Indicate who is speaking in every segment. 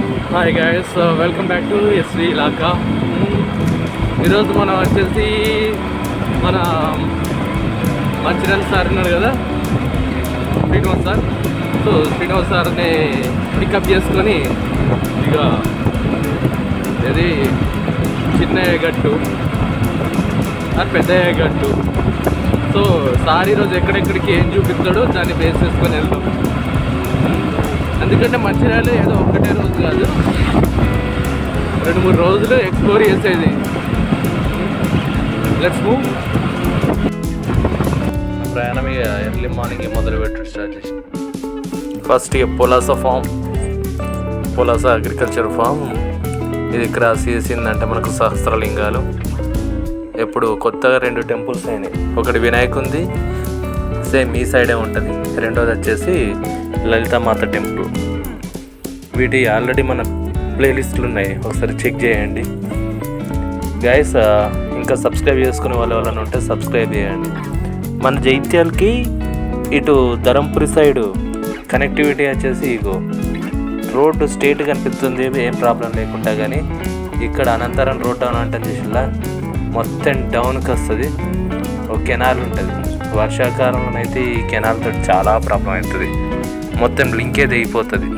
Speaker 1: Hi guys welcome back to SV ఇలాకా ఈరోజు మనం వచ్చేసి మన um, మంచిర్యాల సార్ ఉన్నారు కదా? శ్రీనివాస్ సార్. సో శ్రీనివాస్ సార్ని పికప్ చేసుకొని ఇక ఇది చిన్న గట్టు అది పెద్ద గట్టు. సో సార్ ఈరోజు ఎక్కడెక్కడికి ఏం చూపిస్తాడో దాన్ని బేస్ చేసుకొని వెళ్తాం ఎందుకంటే మంచిర్యాల ఏదో ఒక్కటే రోజు కాదు. రెండు మూడు రోజులు ఎక్స్ప్లోర్ చేసేది. లెట్స్ మూవ్ ప్రయాణం ఇక ఎర్లీ మార్నింగ్ మొదలు పెట్టి స్టార్ట్ చేసి. ఫస్ట్ ఇక Polasa farm. Polasa agriculture farm. ఇది క్రాస్ చేసిందంటే మనకు సహస్రలింగాలు. ఎప్పుడు కొత్తగా రెండు టెంపుల్స్ అయినాయి. ఒకటి వినాయకుంది సేమ్ ఈ సైడే ఉంటుంది. రెండోది వచ్చేసి లలితామాత టెంపుల్. వీటి ఆల్రెడీ మన ప్లేలిస్ట్లు ఉన్నాయి ఒకసారి చెక్ చేయండి. గైస్ ఇంకా సబ్స్క్రైబ్ చేసుకునే వాళ్ళు ఎవరైనా ఉంటే సబ్స్క్రైబ్ చేయండి. మన జైత్యాలకి ఇటు ధరంపురి సైడు కనెక్టివిటీ వచ్చేసి ఇగో రోడ్డు స్ట్రేట్ కనిపిస్తుంది. ఏం ప్రాబ్లం లేకుండా కానీ ఇక్కడ అనంతరం రోడ్ డౌన్ అంటే చూసిలా మొత్తం డౌన్కి వస్తుంది. ఒక కెనాల్ ఉంటుంది. వర్షాకాలంలో అయితే ఈ కెనాల్తో చాలా ప్రాబ్లం అవుతుంది. మొత్తం లింకే దిగిపోతుంది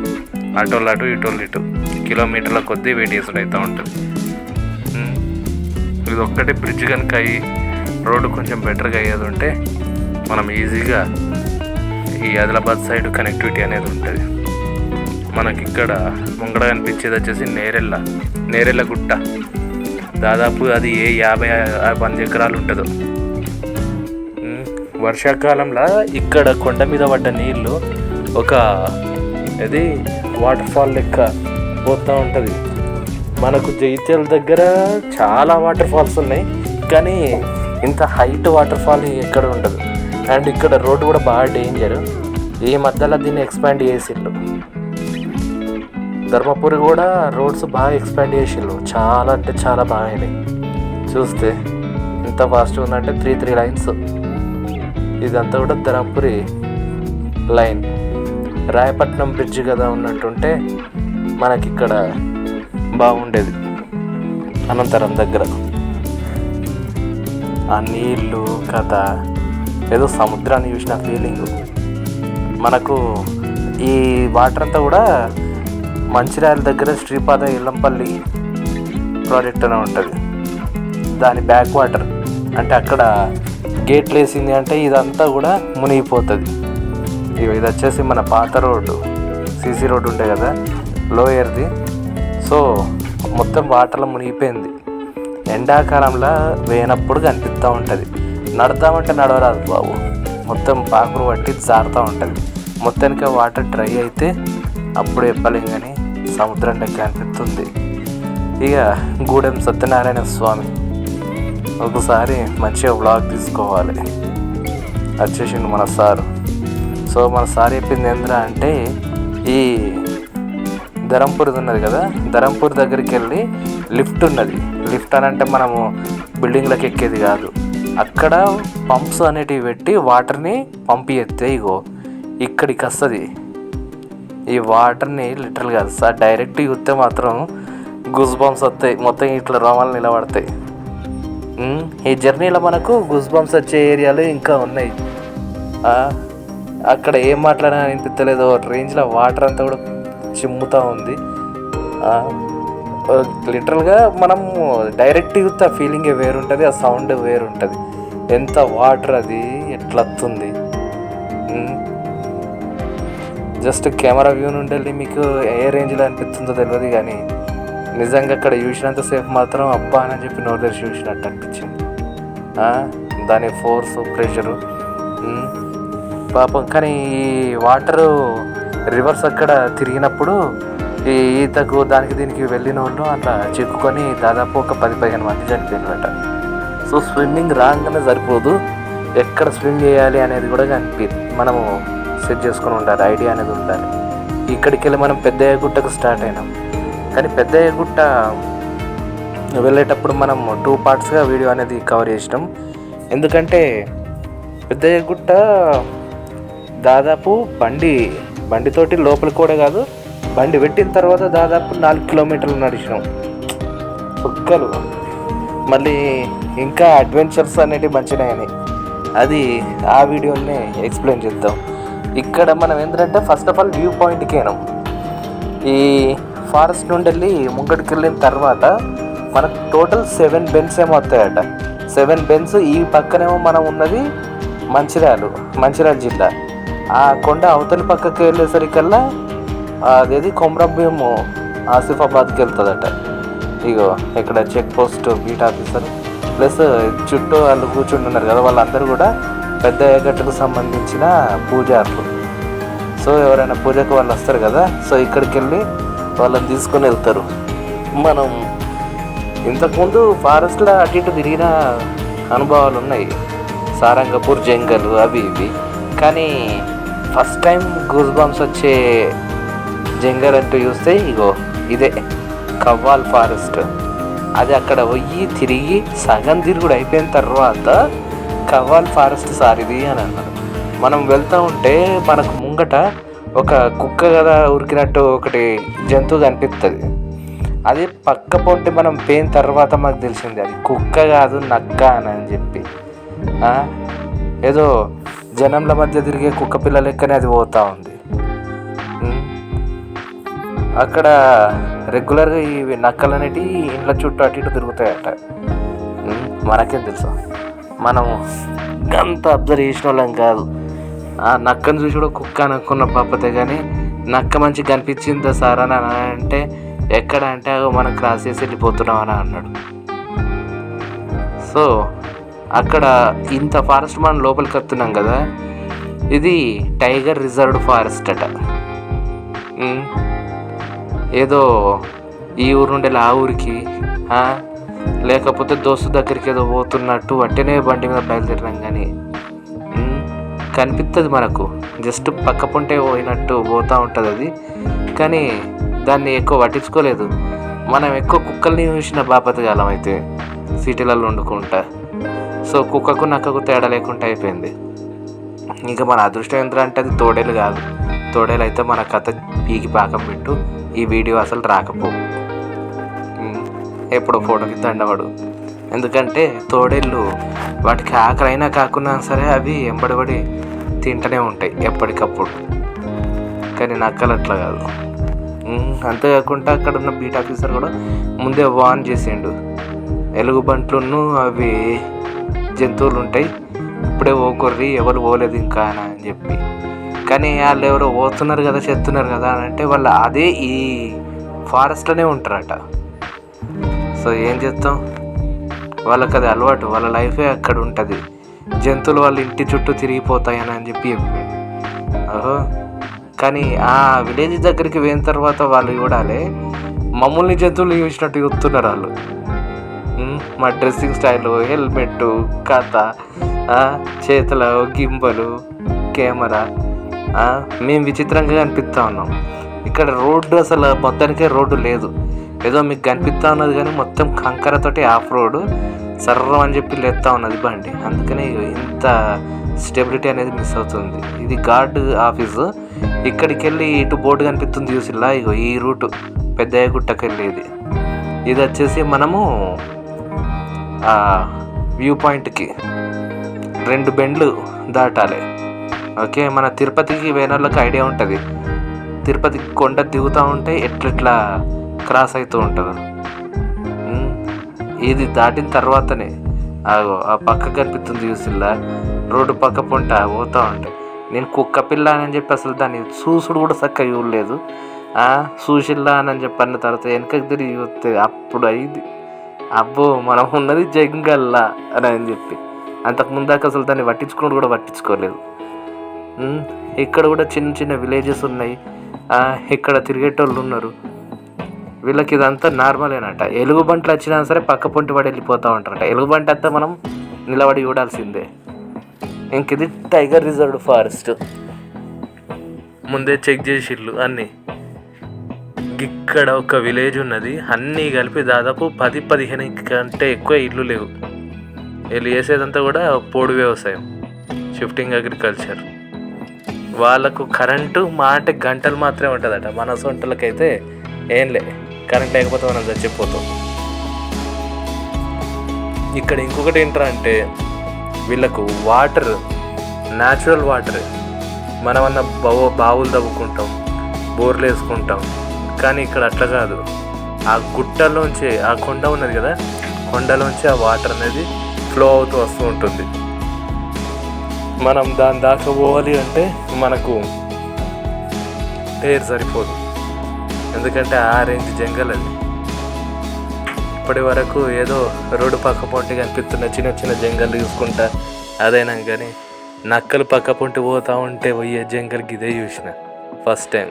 Speaker 1: అటోళ్ళు అటు ఇటోళ్ళు ఇటు. కిలోమీటర్ల కొద్దీ వెయిట్ చేసుడు అవుతూ ఉంటుంది. ఇది ఒక్కటే బ్రిడ్జ్ కనుక అయ్యి రోడ్డు కొంచెం బెటర్గా అయ్యేది ఉంటే మనం ఈజీగా ఈ ఆదిలాబాద్ సైడ్ కనెక్టివిటీ అనేది ఉంటుంది. మనకి ఇక్కడ ముంగడ కనిపించేది వచ్చేసి నేరెళ్ళ నేరెళ్ళ గుట్ట. దాదాపు అది ఏ యాభై వంద ఎకరాలు ఉంటుందో. వర్షాకాలంలో ఇక్కడ కొండ మీద పడ్డ నీళ్ళు ఒక ఇది వాటర్ఫాల్ లెక్క పోతూ ఉంటుంది. మనకు జైత్యాల దగ్గర చాలా వాటర్ ఫాల్స్ ఉన్నాయి. కానీ ఇంత హైట్ వాటర్ ఫాల్ ఎక్కడ ఉండదు. అండ్ ఇక్కడ రోడ్డు కూడా బాగా డేంజర్ ఈ మధ్యలో దీన్ని ఎక్స్పాండ్ చేసిండ్రు. ధర్మపురి కూడా రోడ్స్ బాగా ఎక్స్పాండ్ చేసిండ్రు. చాలా అంటే చాలా బాగా అయినాయి. చూస్తే ఎంత ఫాస్ట్గా ఉందంటే త్రీ త్రీ లైన్స్ ఇదంతా కూడా ధర్మపురి లైన్ రాయపట్నం బ్రిడ్జ్ కదా ఉన్నట్టుంటే మనకి ఇక్కడ బాగుండేది అనంతరం దగ్గర. ఆ నీళ్ళు కథ ఏదో సముద్రాన్ని చూసిన ఫీలింగ్. మనకు ఈ వాటర్ అంతా కూడా మంచిర్యాల దగ్గర శ్రీపాద ఇల్లంపల్లి ప్రాజెక్ట్ అని ఉంటుంది. దాని బ్యాక్ వాటర్. అంటే అక్కడ గేట్లు వేసింది అంటే ఇదంతా కూడా మునిగిపోతుంది. ఇది వచ్చేసి మన పాత రోడ్డు. సీసీ రోడ్డు ఉంటాయి కదా లోయర్ది. సో మొత్తం వాటర్లో మునిగిపోయింది. ఎండాకాలంలో వేయనప్పుడు కనిపిస్తూ ఉంటుంది. నడతామంటే నడవరాదు బాబు. మొత్తం పాకురు పట్టి జారుతూ ఉంటుంది. మొత్తానికి వాటర్ డ్రై అయితే అప్పుడు చెప్పలేం కానీ సముద్రం లెక్క అనిపిస్తుంది ఇక గూడెం సత్యనారాయణ స్వామి. ఒకసారి మంచిగా వ్లాగ్ తీసుకోవాలి. వచ్చేసిండు మన సారు. సో మన సార్ చెప్పింది ఏంద్రా అంటే ఈ ధరంపూర్ది ఉన్నది కదా ధరంపూర్ దగ్గరికి వెళ్ళి లిఫ్ట్ ఉన్నది. లిఫ్ట్ అని అంటే మనము బిల్డింగ్లకు ఎక్కేది కాదు. అక్కడ పంప్స్ అనేటివి పెట్టి వాటర్ని పంపి ఇగో ఇక్కడికి వస్తుంది. ఈ వాటర్ని లిటరల్ కాదు సార్ డైరెక్ట్ చూస్తే మాత్రం గుజ్ బంప్స్ వస్తాయి. మొత్తం ఇట్లా రోమాలు నిలబడతాయి. ఈ జర్నీలో మనకు గుజ్ బంప్స్ వచ్చే ఏరియాలు ఇంకా ఉన్నాయి. అక్కడ ఏం మాట్లాడినా అనిపించలేదు రేంజ్లో వాటర్ అంతా కూడా చిమ్ముతూ ఉంది. లిటరల్గా మనము డైరెక్ట్ చూస్తే ఆ ఫీలింగే వేరుంటుంది ఆ సౌండ్ వేరుంటుంది. ఎంత వాటర్ అది ఎట్లా వస్తుంది? జస్ట్ కెమెరా వ్యూ నుండి వెళ్ళి మీకు ఏ రేంజ్లో అనిపిస్తుందో తెలియదు కానీ నిజంగా అక్కడ చూసినంతసేపు మాత్రం అబ్బా అని చెప్పి నోరు తెరిచి చూసినట్టు అనిపించింది. దాని ఫోర్స్ ప్రెషరు పాపం కానీ ఈ వాటరు రివర్స్ అక్కడ తిరిగినప్పుడు ఈ ఈతకు దానికి దీనికి వెళ్ళిన వాళ్ళు అట్లా చిక్కుకొని దాదాపు ఒక పది పదిహేను మంది చనిపోయినట సో స్విమ్మింగ్ రాగానే సరిపోదు. ఎక్కడ స్విమ్ చేయాలి అనేది కూడా కనిపించింది మనము సెట్ చేసుకొని ఉండాలి ఐడియా అనేది ఉండాలి. ఇక్కడికి వెళ్ళి మనం పెద్దయ్య గుట్టకు స్టార్ట్ అయినాం. కానీ పెద్దయ్య గుట్ట వెళ్ళేటప్పుడు మనం టూ పార్ట్స్గా వీడియో అనేది కవర్ చేసినాం. ఎందుకంటే పెద్దయ్య గుట్ట దాదాపు బండి బండితోటి లోపలికి కూడా కాదు బండి పెట్టిన తర్వాత దాదాపు నాలుగు కిలోమీటర్లు నడిచినాం. కుక్కలు మళ్ళీ ఇంకా అడ్వెంచర్స్ అనేటివి మంచిగానే అది ఆ వీడియోని ఎక్స్ప్లెయిన్ చేద్దాం. ఇక్కడ మనం ఏంటంటే ఫస్ట్ ఆఫ్ ఆల్ వ్యూ పాయింట్కి వెళ్ళాం ఈ ఫారెస్ట్ నుండి వెళ్ళి ముంగడికి వెళ్ళిన తర్వాత మనకు టోటల్ సెవెన్ బెన్స్ ఏమో వస్తాయట. సెవెన్ బెన్స్ ఈ పక్కనేమో మనం ఉన్నది మంచిర్యాలు మంచిర్యాల జిల్లా. ఆ కొండ అవతలి పక్కకి వెళ్ళేసరికల్లా అదేది కొమరాభ్యము ఆసిఫాబాద్కి వెళ్తుందట ఇగో ఇక్కడ check post beat officer plus చుట్టూ వాళ్ళు కూర్చుంటున్నారు కదా వాళ్ళందరూ కూడా పెద్ద ఏగట్టుకు సంబంధించిన పూజారులు. సో ఎవరైనా పూజకు వాళ్ళు వస్తారు కదా సో ఇక్కడికి వెళ్ళి వాళ్ళని తీసుకొని వెళ్తారు. మనం ఇంతకుముందు ఫారెస్ట్లో అటు ఇటు తిరిగిన అనుభవాలు ఉన్నాయి సారంగపూర్ జంగల్ అవి ఇవి. కానీ ఫస్ట్ టైం గూస్ బంప్స్ వచ్చే జంగల్ అంటూ చూస్తే ఇగో ఇదే కవ్వాల్ ఫారెస్ట్ అది అక్కడ పోయి తిరిగి సగం తిరుగుడు అయిపోయిన తర్వాత కవ్వాల్ ఫారెస్ట్ సారిది అని అన్నారు. మనం వెళ్తూ ఉంటే మనకు ముంగట ఒక కుక్క కదా ఉరికినట్టు ఒకటి జంతువు కనిపిస్తుంది అది పక్క పొంటి మనం పోయిన తర్వాత మాకు తెలిసింది అది కుక్క కాదు నక్క అని అని చెప్పి. ఏదో జనంల మధ్య తిరిగే కుక్క పిల్ల లెక్కనే అది పోతూ ఉంది. అక్కడ రెగ్యులర్గా ఇవి నక్కలు అనేటివి ఇంట్లో చుట్టూ అటు ఇటు తిరుగుతాయట. మనకేం తెలుసు? మనం అంత అబ్జర్వ్ చేసిన వాళ్ళం కాదు. ఆ నక్కను చూసి కూడా కుక్క అనుకున్న పాపతే కానీ నక్క మంచి కనిపించిందా సార్ అని అంటే ఎక్కడ అంటే అగో మనం క్రాస్ చేసి వెళ్ళిపోతున్నాం అని అన్నాడు. సో అక్కడ ఇంత ఫారెస్ట్ మనం లోపలికి వస్తున్నాం కదా ఇది టైగర్ రిజర్వ్డ్ ఫారెస్ట్ అట. ఏదో ఈ ఊరు నుండి ఆ ఊరికి లేకపోతే దోస్తు దగ్గరికి ఏదో పోతున్నట్టు అట్టనే బండి మీద బయలుదేరినాం కానీ కనిపిస్తుంది మనకు. జస్ట్ పక్క పొంటే పోయినట్టు పోతూ ఉంటుంది అది. కానీ దాన్ని ఎక్కువ పట్టించుకోలేదు. మనం ఎక్కువ కుక్కల్ని చూసిన బాపతగాలం అయితే సిటీలలో వండుకుంటా. సో కుక్కకు నక్కకు తేడా లేకుండా అయిపోయింది. ఇంకా మన అదృష్టం ఏంటంటే అంటే అది తోడేలు కాదు. తోడేలు అయితే మన కథ పీకి పాకం పెట్టు ఈ వీడియో అసలు రాకపో. ఎప్పుడో ఫోటోకి దండవాడు. ఎందుకంటే తోడేళ్ళు వాటికి ఆకలైనా కాకున్నా సరే అవి ఎంబడబడి తింటూనే ఉంటాయి ఎప్పటికప్పుడు. కానీ నక్కలు అట్లా కాదు. అంతేకాకుండా అక్కడ ఉన్న బీట్ ఆఫీసర్ కూడా ముందే వార్న్ చేసిండు. ఎలుగుబంట్లును అవి జంతువులు ఉంటాయి ఇప్పుడే ఓకొర్రి ఎవరు పోలేదు ఇంకా అని చెప్పి. కానీ వాళ్ళు ఎవరో పోతున్నారు కదా చెప్తున్నారు కదా అని అంటే వాళ్ళు అదే ఈ ఫారెస్ట్లోనే ఉంటారట. సో ఏం చేస్తాం? వాళ్ళకి అది అలవాటు వాళ్ళ లైఫే అక్కడ ఉంటుంది. జంతువులు వాళ్ళ ఇంటి చుట్టూ తిరిగిపోతాయని అని చెప్పి చెప్పాడు ఓహో. కానీ ఆ విలేజ్ దగ్గరికి పోయిన తర్వాత వాళ్ళు చూడాలి మమ్మల్ని జంతువులు చూసినట్టు చూస్తున్నారు వాళ్ళు. మా డ్రెస్సింగ్ స్టైల్ హెల్మెట్ కథ ఆ, చేతుల గింబలు కెమెరా మేము విచిత్రంగా కనిపిస్తూ ఉన్నాం. ఇక్కడ రోడ్డు అసలు మొత్తానికే రోడ్డు లేదు. ఏదో మీకు కనిపిస్తూ ఉన్నది కానీ మొత్తం కంకరతోటి ఆఫ్ రోడ్ సర్రం అని చెప్పి లేస్తూ ఉన్నది బండి. అందుకనే ఇంత స్టెబిలిటీ అనేది మిస్ అవుతుంది. ఇది గార్డ్ ఆఫీసు. ఇక్కడికి వెళ్ళి ఇటు బోర్డు కనిపిస్తుంది చూసిల్లా? ఇగో ఈ రూటు. పెద్దయ్య గుట్టకి వెళ్ళేది ఇది వచ్చేసి మనము వ్యూ పాయింట్కి రెండు బెండ్లు దాటాలి. ఓకే మన తిరుపతికి వేనర్లకు ఐడియా ఉంటుంది. తిరుపతికి కొండ దిగుతూ ఉంటే ఎట్లెట్లా క్రాస్ అవుతూ ఉంటుంది. ఇది దాటిన తర్వాతనే. ఆగో ఆ పక్క కనిపిస్తుంది చూసిల్లా? రోడ్డు పక్క పొంట పోతూ ఉంటాయి నేను కుక్క పిల్ల అని చెప్పి అసలు దాన్ని చూసుడు కూడా చక్కగా చూడలేదు. చూసిల్లా అని చెప్పి అన్న తర్వాత వెనకకి తిరిగి చూస్తే అప్పుడు అయింది. అబ్బో మనం ఉన్నది జంగల్లా అని అని చెప్పి. అంతకు ముందాక అసలు దాన్ని పట్టించుకుని కూడా పట్టించుకోలేదు. ఇక్కడ కూడా చిన్న చిన్న విలేజెస్ ఉన్నాయి. ఇక్కడ తిరిగేటోళ్ళు ఉన్నారు. వీళ్ళకి ఇదంతా నార్మలేనట ఎలుగుబంట్లు వచ్చినా సరే పక్క పొంటి పడి వెళ్ళిపోతూ ఉంటారట. ఎలుగుబంట అంతా మనం నిలబడి చూడాల్సిందే. ఇంక ఇది టైగర్ రిజర్వ్డ్ ఫారెస్ట్ ముందే చెక్ చేసిళ్ళు అన్నీ. ఇక్కడ ఒక విలేజ్ ఉన్నది. అన్నీ కలిపి దాదాపు పది పదిహేను కంటే ఎక్కువ ఇల్లు లేవు. వీళ్ళు చేసేదంతా కూడా పోడు వ్యవసాయం షిఫ్టింగ్ అగ్రికల్చర్. వాళ్ళకు కరెంటు మా అంటే గంటలు మాత్రమే ఉంటుందట. మన సొంటలకైతే ఏం లే కరెంట్ లేకపోతే మనం చచ్చిపోతాం. ఇక్కడ ఇంకొకటి ఏంట్రా అంటే వీళ్ళకు వాటర్ న్యాచురల్ వాటర్ మనమన్న బావు బావులు తవ్వుకుంటాం బోర్లు వేసుకుంటాం కానీ ఇక్కడ అట్లా కాదు. ఆ గుట్టలోంచి ఆ కొండ ఉన్నది కదా కొండలోంచి ఆ వాటర్ అనేది ఫ్లో అవుతూ వస్తూ ఉంటుంది. మనం దాని దాకా పోవాలి అంటే మనకు టైర్ సరిపోదు. ఎందుకంటే ఆ రేంజ్ జంగల్ అది ఇప్పటి వరకు ఏదో రోడ్డు పక్క పొంటి కనిపిస్తున్న చిన్న చిన్న జంగల్ చూసుకుంటా అదైనా కానీ నక్కలు పక్క పొంటి పోతా ఉంటే పోయే జంగల్కి ఇదే చూసిన ఫస్ట్ టైం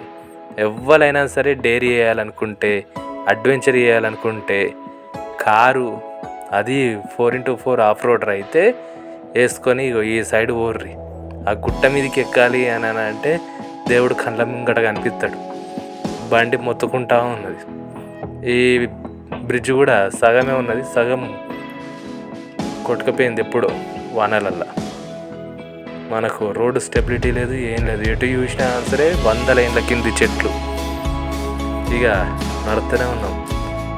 Speaker 1: ఎవరైనా సరే డైరీ చేయాలనుకుంటే అడ్వెంచర్ చేయాలనుకుంటే కారు అది four into four off roader అయితే వేసుకొని ఇగో ఈ సైడ్ ఓర్రి ఆ గుట్ట మీదకి ఎక్కాలి అని అని అంటే దేవుడు కళ్ళ ముంగట కనిపిస్తాడు. బండి మొత్తుకుంటా ఉన్నది. ఈ బ్రిడ్జ్ కూడా సగమే ఉన్నది. సగం కొట్టుకపోయింది ఎప్పుడో వానలల్లా. మనకు రోడ్డు స్టెబిలిటీ లేదు ఏం లేదు. ఎటు చూసినా సరే వందల ఏళ్ళ కింది చెట్లు. ఇక నడుతూనే ఉన్నాం.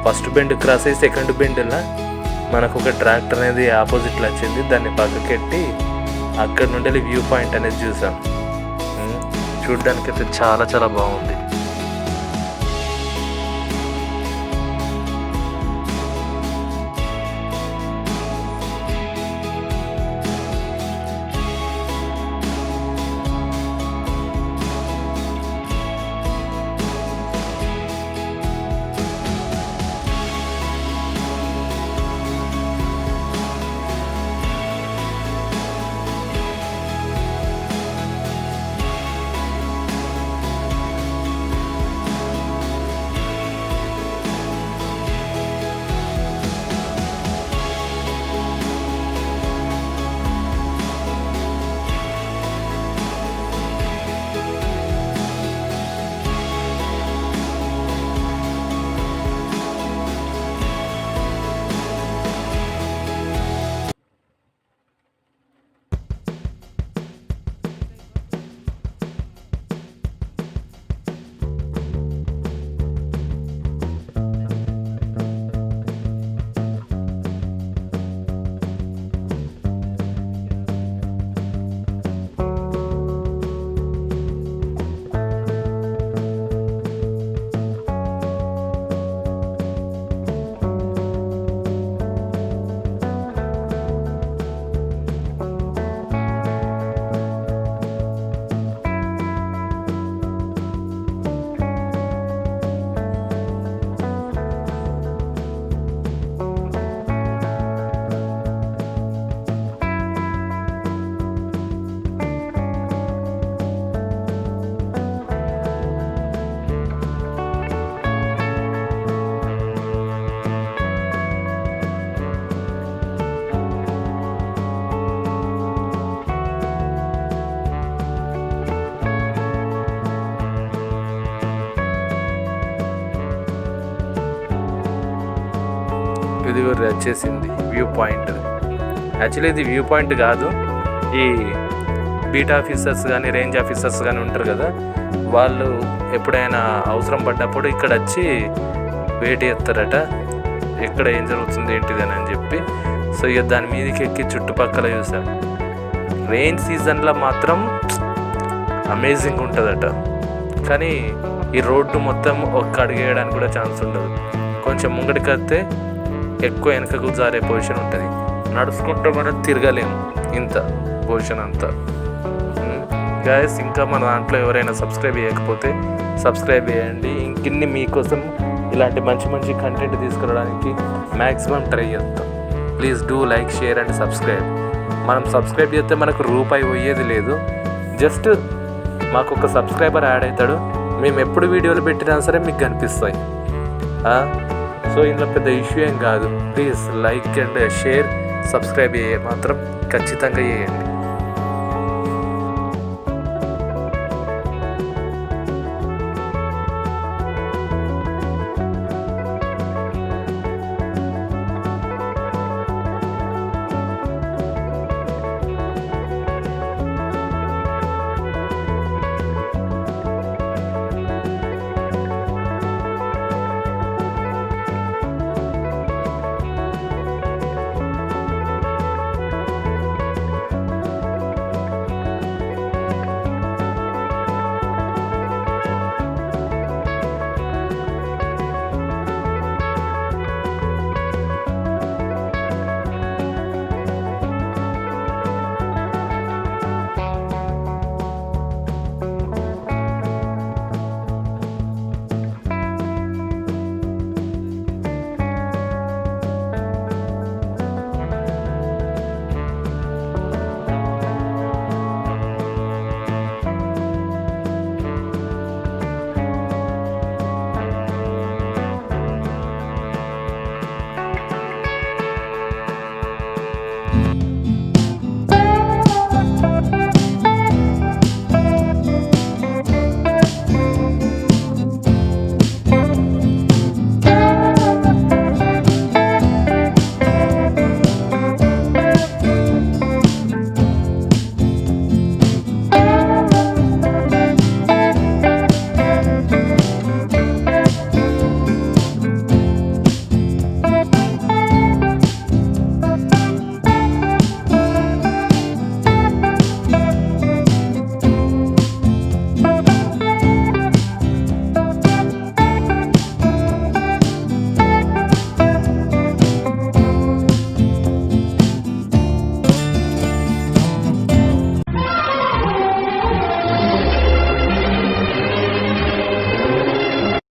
Speaker 1: ఫస్ట్ బెండ్ క్రాస్ అయ్యి సెకండ్ బెండ్లా మనకు ఒక ట్రాక్టర్ అనేది ఆపోజిట్లో వచ్చింది. దాన్ని పక్కకెట్టి అక్కడ నుండి వ్యూ పాయింట్ అనేది చూసాం. ఉమ్, అయితే చాలా చాలా బాగుంది. వచ్చేసింది వ్యూ పాయింట్. యాక్చువల్లీ ఇది వ్యూ పాయింట్ కాదు. ఈ బీట్ ఆఫీసర్స్ కానీ రేంజ్ ఆఫీసర్స్ కానీ ఉంటారు కదా వాళ్ళు ఎప్పుడైనా అవసరం పడ్డప్పుడు ఇక్కడ వచ్చి వేటి ఎత్తారట ఎక్కడ ఏం జరుగుతుంది ఏంటిది అని చెప్పి. సో ఇక దాని మీదకి ఎక్కి చుట్టుపక్కల చూసాం. రెయిన్ సీజన్లో మాత్రం అమేజింగ్ ఉంటుందట. కానీ ఈ రోడ్డు మొత్తం ఒక్క అడిగేయడానికి కూడా ఛాన్స్ ఉండదు. కొంచెం ముంగడికి వస్తే ఎక్కువ వెనకకు జారే పొజిషన్ ఉంటుంది. నడుచుకుంటూ మనం తిరగలేము. ఇంత పొజిషన్ అంతా. గాయస్ ఇంకా మన దాంట్లో ఎవరైనా సబ్స్క్రైబ్ చేయకపోతే సబ్స్క్రైబ్ చేయండి. ఇంకిన్ని మీకోసం ఇలాంటి మంచి మంచి కంటెంట్ తీసుకురావడానికి మ్యాక్సిమం ట్రై చేస్తాం please do like share and subscribe మనం సబ్స్క్రైబ్ చేస్తే మనకు రూపాయి పోయేది లేదు. జస్ట్ మాకు ఒక సబ్స్క్రైబర్ యాడ్ అవుతాడు. మేము ఎప్పుడు వీడియోలు పెట్టినా సరే మీకు కనిపిస్తాయి. సో ఇందులో పెద్ద ఇష్యూ ఏం కాదు. Please like and share subscribe చేయ మాత్రం ఖచ్చితంగా చేయండి.